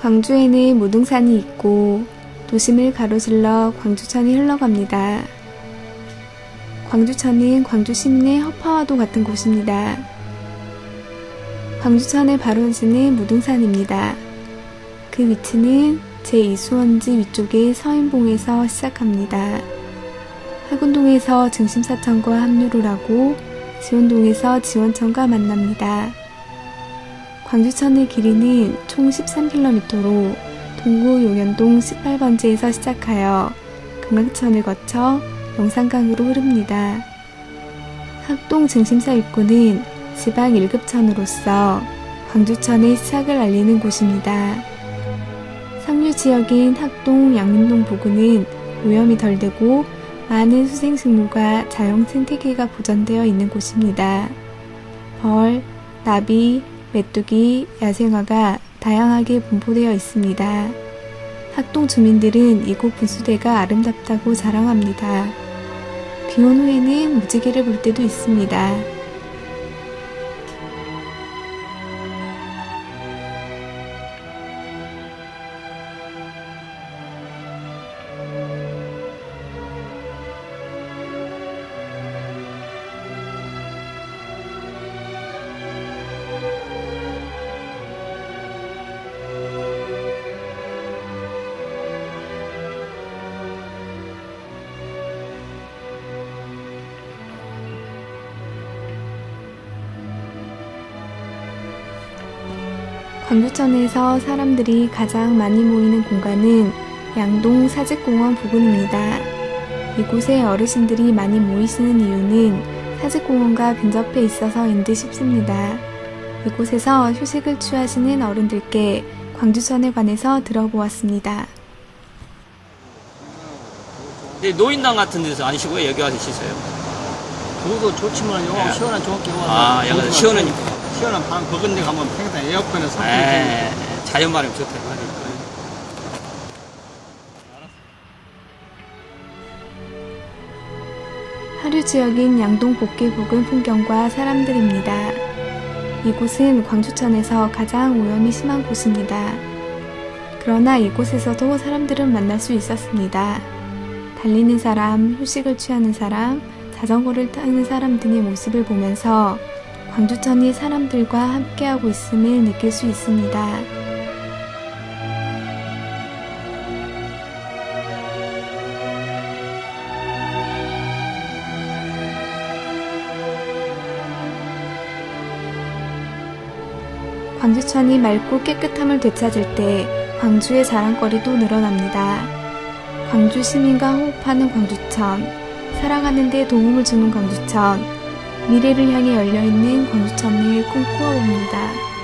광주에는 무등산이 있고 도심을 가로질러 광주천이 흘러갑니다. 광주천은 광주 시민의 허파와도 같은 곳입니다. 광주천의 발원지는 무등산입니다. 그 위치는 제2수원지 위쪽의 서인봉에서 시작합니다. 하군동에서 증심사천과 합류를 하고 지원동에서 지원천과 만납니다. 광주천의 길이는 총 13km로 동구 용현동 18번지에서 시작하여 금강천을 거쳐 영산강으로 흐릅니다. 학동 증심사 입구는 지방 1급천으로서 광주천의 시작을 알리는 곳입니다. 상류 지역인 학동, 양림동 부근은 오염이 덜 되고 많은 수생식물과 자연 생태계가 보존되어 있는 곳입니다. 벌, 나비, 메뚜기, 야생화가 다양하게 분포되어 있습니다. 학동 주민들은 이곳 분수대가 아름답다고 자랑합니다. 비온 후에는 무지개를 볼 때도 있습니다. 광주천에서 사람들이 가장 많이 모이는 공간은 양동 사직공원 부근입니다. 이곳에 어르신들이 많이 모이시는 이유는 사직공원과 근접해 있어서인 듯 싶습니다. 이곳에서 휴식을 취하시는 어른들께 광주천에 관해서 들어보았습니다. 근데 노인당 같은 데서 아니시고요. 여기 와서 쉬세요. 그것도 좋지만요. 네. 시원한 좋게 와서. 아, 약간 시원하니까. 시원한 방 버건 데 가면 평생 에어컨에 선풍기 에, 자연 바람이 좋다고 하니까. 하류 지역인 양동 복개 부근 풍경과 사람들입니다. 이곳은 광주천에서 가장 오염이 심한 곳입니다. 그러나 이곳에서도 사람들은 만날 수 있었습니다. 달리는 사람, 휴식을 취하는 사람, 자전거를 타는 사람 등의 모습을 보면서 광주천이 사람들과 함께하고 있음을 느낄 수 있습니다. 광주천이 맑고 깨끗함을 되찾을 때 광주의 자랑거리도 늘어납니다. 광주 시민과 호흡하는 광주천, 살아가는 데 도움을 주는 광주천, 미래를 향해 열려있는 광주천을 꿈꾸어 봅니다.